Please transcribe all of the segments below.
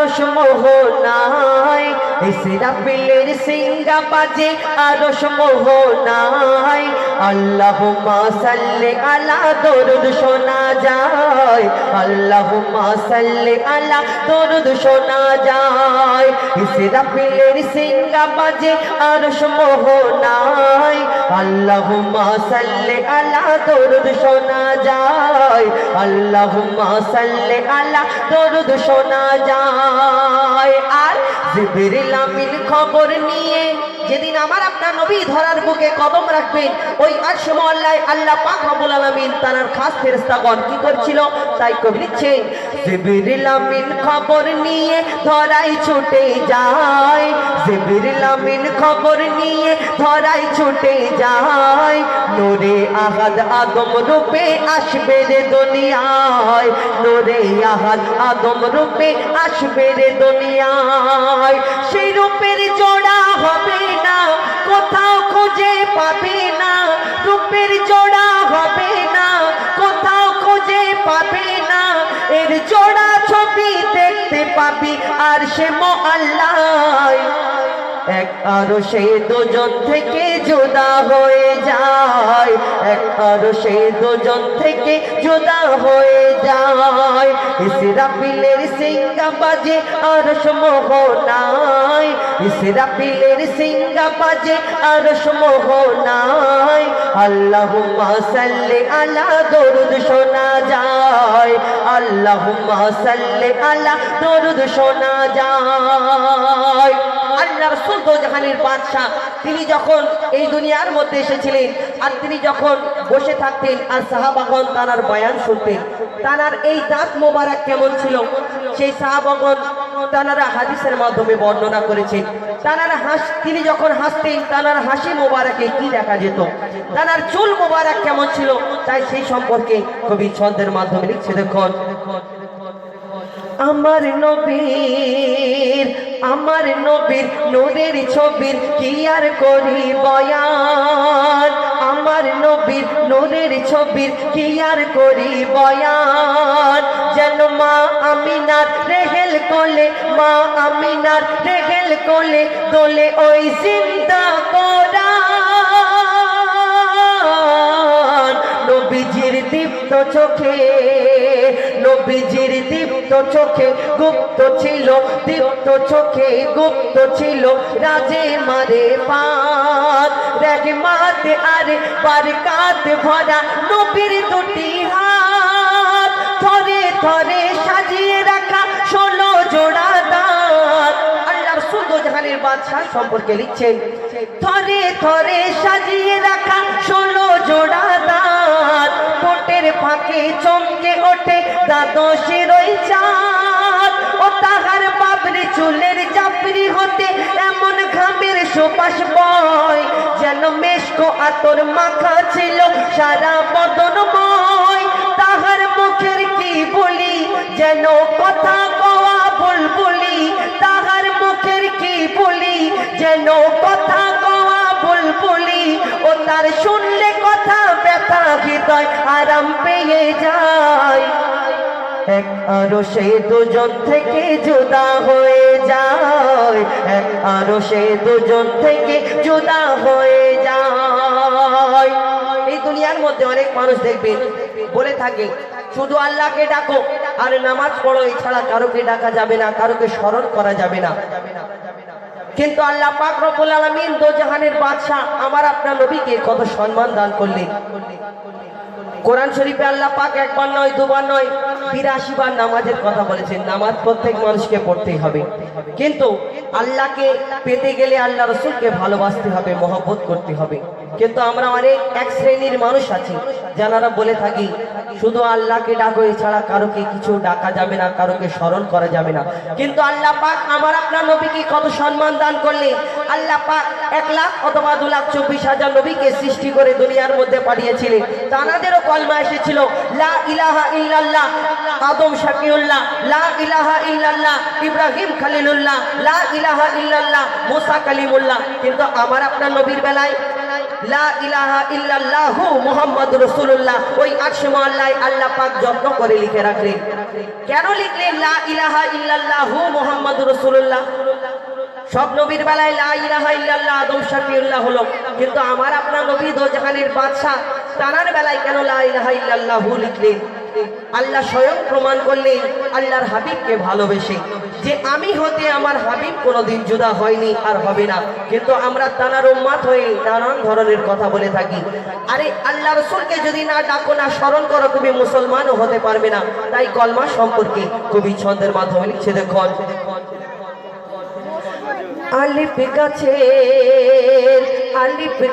আরশ মোহনায়। ইসরাফিলের সিঙ্গা বাজে আরশ মোহনায়। আল্লাহুম্মা সাল্লি আলা দরুদ শোনা যায়। আল্লাহুম্মা সাল্লি আলা দরুদ শোনা যায়। ইসরাফিলের সিঙ্গা বাজে আরশ মোহনায়। আল্লাহুম্মা সাল্লি আলা দরুদ শোনা যায়। আল্লাহুম্মা সাল্লি আলা দরুদ শোনা যায়। জিবরিল আমিন খবর নিয়ে যেদিন আমার আপনার নবী ধরার বুকে কদম রাখবেন, ওই আর সময় আল্লাহ পাক রব্বুল আলামিন তার খাস ফেরেশতাগণ কি করছিল? তাই কবি লিখছে জিবরিল আমিন খবর নিয়ে ধরাই ছুটে যায় জিবরিল আমিন খবর নিয়ে ধরাই ছুটে যায়, নূরে আহাদ আদম রূপে আসবে রে দুনিয়ায়, নূরে আহাদ আদম রূপে আসবে রে দুনিয়ায়। এর জোড়া ছবি দেখতে পাবি আর সে মো আল্লাহ এক আরও সে দুজন থেকে জুদা হয়ে যায়। এক আরও সে দুজন থেকে জুদা হয়ে যায়। ইসরাফিলের সিঙ্গা বাজে আর সমোহনায়। ইসরাফিলের সিঙ্গা আর সমোহনায় আল্লাহুম্মা সাল্লি আলা দরুদ শোনা যায়। আল্লাহুম্মা সাল্লি আলা দরুদ শোনা যায়। আল্লাহ রসুল দোজাহানের বাদশাহ, তিনি যখন এই দুনিয়ার মধ্যে এসেছিলেন, আর তিনি যখন বসে থাকতেন, আর সাহাবাগন তানার বয়ান শুনতেন, তানার এই দাঁত মোবারক কেমন ছিল? সেই সাহাবাগন তানারা হাদিসের মাধ্যমে বর্ণনা করেছেন তানার হাস, তিনি যখন হাসতেন তানার হাসি মোবারকে কি দেখা যেত? তানার চুল মোবারক কেমন ছিল? তাই সেই সম্পর্কে কবি ছন্দের মাধ্যমে লিখছে, দেখুন। আমার নবীর আমার নবীর, নূরের ছবির কি আর করি বয়ান? আমার নবীর নূরের ছবির কি আর করি বয়ান? যেন মা আমিনার রেহেল কোলে, মা আমিনার রেহেল কোলে দোলে ওই চিন্তা করা নবীজির দীপ্ত চোখে, নবীজির দীপ্ত চোখে গুপ্ত ছিল, দীপ্ত চোখে গুপ্ত ছিল। রাজে মারে পাত দেখ মাতে আরে বারকাত ভরা নবীর দুটি হাত। থরে থরে সাজিয়ে রাখা জাহানের বাদশাহ সম্পর্কে লিখছেন, থরে থরে সাজিয়ে রাখা ষোলো জোড়া দাঁত। ঠোঁটের ফাঁকে চমকে ওঠে দ্বাদশের ওই চাঁদ। ও তাহার বাবরি চুলের চাপড়ি হতে এমন ঘামের সুবাস বয়, যেন মেশকো আতর মাখা ছিল সারা বদনময়। তাহার মুখের কি বলি, যেন কথা বুলবুলি, তাহার মুখের কি বলি? যেন কথা কওয়া বুলবুলি, ও তার শুনলে কথা ব্যথা হৃদয় আরাম পেয়ে যায়। এক আরও সে দুজন থেকে জুদা হয়ে যায়। এক আরও সে দুজন থেকে জুদা হয়ে যায়। এই দুনিয়ার মধ্যে অনেক মানুষ দেখবে, বলে থাকে, শুধু আল্লাহকে ডাকো। আর নামাজ পড়ো, এছাড়া কারোকে ডাকা যাবে না, কারোকে স্মরণ করা যাবে না। কিন্তু আল্লাহ পাক রব্বুল আলামিন দো জাহানের বাদশাহ, আমার আপনার নবীকে কত সম্মান দান করলেন। কোরআন শরীফে আল্লাহ পাক একবার নয়, দুবার নয় বিরাশি বার নামাজের কথা বলেছেন। নামাজ প্রত্যেক মানুষকে পড়তেই হবে। কিন্তু আল্লাহকে পেতে গেলে আল্লাহ রসুলকে ভালোবাসতে হবে, মহব্বত করতে হবে। কিন্তু আমরা অনেক এক শ্রেণির মানুষ আছি, যারা বলে থাকি, শুধু আল্লাহকে ডাকো, এছাড়া কারোকে কিছু ডাকা যাবে না, কারোকে স্মরণ করা যাবে না। কিন্তু আল্লাহ পাক আমার আপনার নবীকে কত সম্মান দান করলে, আল্লাহ পাক এক লাখ অথবা দু লাখ চব্বিশ হাজার নবীকে সৃষ্টি করে দুনিয়ার মধ্যে পাঠিয়েছিলেন। তানাদেরও কলমা এসেছিল, লা ইলাহা ইল্লাল্লাহ আদম শাকিউল্লাহ, লা ইলাহা ইল্লাল্লাহ ইব্রাহিম খালিলুল্লাহ, লা ইলাহা ইল্লাল্লাহ মুসা কালিমুল্লাহ। কিন্তু আমার আপনার নবীর বেলায়, লা ইলাহা ইল্লাল্লাহু মুহাম্মদ রাসূলুল্লাহ ওই আরশ মহল্লায় আল্লাহ পাক যত্ন করে লিখে রাখলেন। কেন লিখলেন, লা ইলাহা ইল্লাল্লাহু মুহাম্মদ রাসূলুল্লাহ সব নবীর বেলায়, লা ইলাহা ইল্লাল্লাহ আদম শাফিউল্লাহ হলো। কিন্তু আমার আপনার নবী দোজাহানের বাদশা তানার বেলায় কেন লা ইলাহা ইল্লাল্লাহু লিখলেন আল্লাহ স্বয়ং প্রমাণ করলেন আল্লাহর হাবিবকে ভালোবেসে যে আমি হতে আমার হাবিব কোনোদিন জুদা হয়নি আর হবে না। কিন্তু আমরা তানার উম্মাত হয়ে নানান ধরনের কথা বলে থাকি। আরে আল্লাহ রসুলকে যদি না ডাকো, না স্মরণ করো, তুমি মুসলমানও হতে পারবে না। তাই কলমা সম্পর্কে কবি ছন্দের মাধ্যমে লিখছে দেখুন। আলিফ গাছের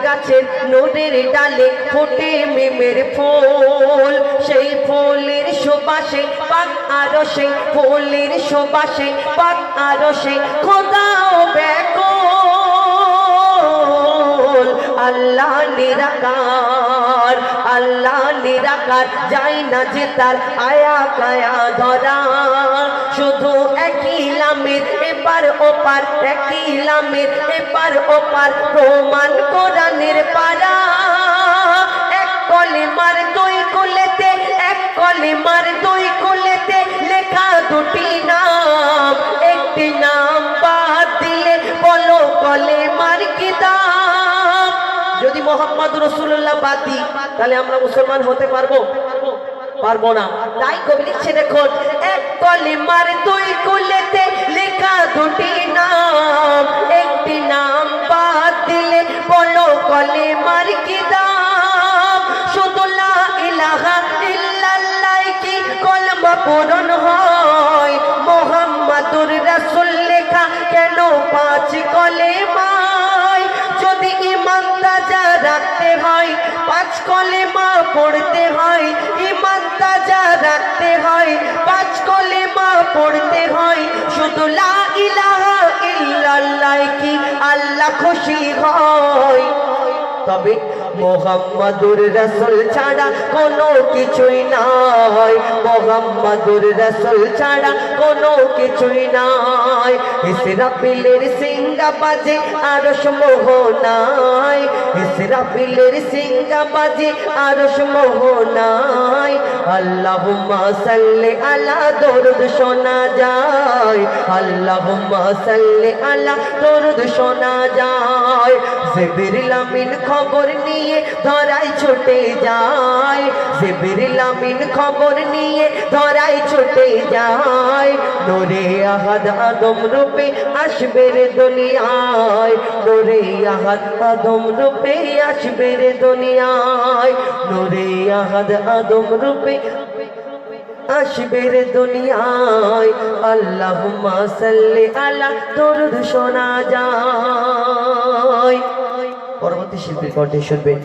গাছের নোরের ডালে ফোটে মেমের ফুল। সেই ফুলের সুবাসে পাক আরও সেই ফুলের সুবাসে পাক আরও সেই খোদাও বেকুল আল্লাহ নিরাকার আল্লাহ নিরাকার, যাই না যে তার আয়া কায়া ধরা। শুধু একই লামের এপার ওপার, একই লামের এপার ওপার প্রমাণ কোরআনের মোহাম্মদ রসুল্লাহ বাদ দিই। তাহলে আমরা মুসলমান হতে পারব? পারব না। তাই কবি লিখছে দেখুন এক কলিমার দুই কুলেতে লেখা দুটি নাম। একটি নাম বাদ দিলে বলো কলিমার কি দাম? শুধু ইলাহা ইল্লাল্লাহ কি কলমা পূরণ হয়? মোহাম্মদুর রাসূল লেখা কেন পাঁচ কলেমায়? যদি ইমান হয়। পাঁচ কলেমা পড়তে হয় ইমান তাজা রাখতে হয়। পাঁচ কলেমা পড়তে হয়, শুধু লা ইলাহা ইল্লাল্লাহ কি আল্লাহ খুশি হয়? তবে মোহাম্মদুর রসুল ছাড়া কোনো কিছুই নাই। মোহাম্মদুর রসুল ছাড়া কোনো কিছুই নাই। ইসরাফিলের সিঙ্গা বাজে আরশ মোহনাই ইসরাফিলের সিঙ্গা বাজে আরশ মোহনাই আল্লাহুম্মা সাল্লি আলা দরুদ শোনা যায়। আল্লাহুম্মা সাল্লি আলা দরুদ শোনা যায়। জিবরিল আমিন খবর নিয়ে ধরাই ছুটে যায়। জিবরিল আমিন খবর নিয়ে ধরাই ছুটে যায়। নোরে আহাদ আদম রূপে আসবে রে দুনিয়ায়। নোরে আহাদ আদম রূপে আসবে রে দুনিয়ায়। নোরে আহাদ আদম রূপে আসবে রে দুনিয়ায়। আল্লাহুম্মা সাল্লি আলা দরুদ শোনা যায়। পরবর্তী শিল্পীর কণ্ঠে শুনবেন